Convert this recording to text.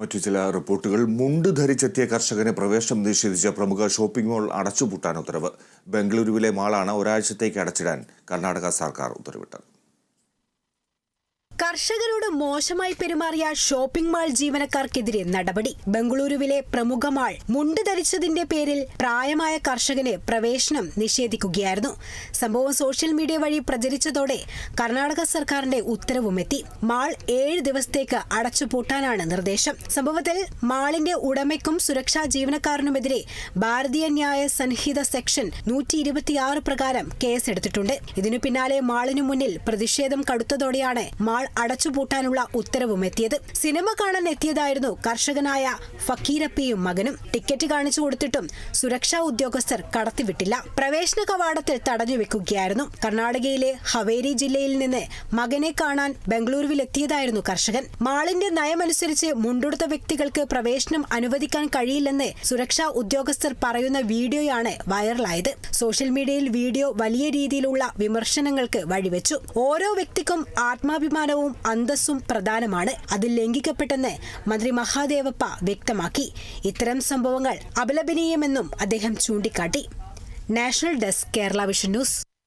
മറ്റു ചില റിപ്പോർട്ടുകൾ. മുണ്ട് ധരിച്ചെത്തിയ കർഷകന് പ്രവേശനം നിഷേധിച്ച പ്രമുഖ ഷോപ്പിംഗ് മാൾ അടച്ചുപൂട്ടാൻ ഉത്തരവ്. ബംഗളൂരുവിലെ മാളാണ് ഒരാഴ്ചത്തേക്ക് അടച്ചിടാൻ കർണാടക സർക്കാർ ഉത്തരവിട്ടത്. കർഷകരോട് മോശമായി പെരുമാറിയ ഷോപ്പിംഗ് മാൾ ജീവനക്കാർക്കെതിരെ നടപടി. ബംഗളൂരുവിലെ പ്രമുഖ മാൾ മുണ്ട് ധരിച്ചതിന്റെ പേരിൽ പ്രായമായ കർഷകന് പ്രവേശനം നിഷേധിക്കുകയായിരുന്നു. സംഭവം സോഷ്യൽ മീഡിയ വഴി പ്രചരിച്ചതോടെ കർണാടക സർക്കാരിന്റെ ഉത്തരവുമെത്തി. മാൾ ഏഴ് ദിവസത്തേക്ക് അടച്ചുപൂട്ടാനാണ് നിർദ്ദേശം. സംഭവത്തിൽ മാളിന്റെ ഉടമയ്ക്കും സുരക്ഷാ ജീവനക്കാരനുമെതിരെ ഭാരതീയ ന്യായ സംഹിത സെക്ഷൻ നൂറ്റി ഇരുപത്തിയാറ് പ്രകാരം കേസെടുത്തിട്ടുണ്ട്. ഇതിനു പിന്നാലെ മാളിനു മുന്നിൽ പ്രതിഷേധം കടുത്തതോടെയാണ് മാൾ അടച്ചുപൂട്ടാനുള്ള ഉത്തരവും എത്തിയത് സിനിമ കാണാൻ എത്തിയതായിരുന്നു കർഷകനായ ഫക്കീരപ്പിയും മകനും. ടിക്കറ്റ് കാണിച്ചു കൊടുത്തിട്ടും സുരക്ഷാ ഉദ്യോഗസ്ഥർ കടത്തിവിട്ടില്ല. പ്രവേശന കവാടത്തിൽ തടഞ്ഞു വെക്കുകയായിരുന്നു. കർണാടകയിലെ ഹവേരി ജില്ലയിൽ നിന്ന് മകനെ കാണാൻ ബംഗളൂരുവിലെത്തിയതായിരുന്നു കർഷകൻ. മാളിന്റെ നയമനുസരിച്ച് മുണ്ടുടുത്ത വ്യക്തികൾക്ക് പ്രവേശനം അനുവദിക്കാൻ കഴിയില്ലെന്ന് സുരക്ഷാ ഉദ്യോഗസ്ഥർ പറയുന്ന വീഡിയോയാണ് വൈറലായത്. സോഷ്യൽ മീഡിയയിൽ വീഡിയോ വലിയ രീതിയിലുള്ള വിമർശനങ്ങൾക്ക് വഴിവെച്ചു. ഓരോ വ്യക്തിക്കും ആത്മാഭിമാനവും അന്തസ്സും പ്രധാനമാണ്. അത് ലംഘിക്കപ്പെട്ടെന്ന് മന്ത്രി മഹാദേവപ്പ വ്യക്തമാക്കി. ഇത്തരം സംഭവങ്ങൾ അപലപനീയമെന്നും അദ്ദേഹം ചൂണ്ടിക്കാട്ടി. National desk Kerala vision news.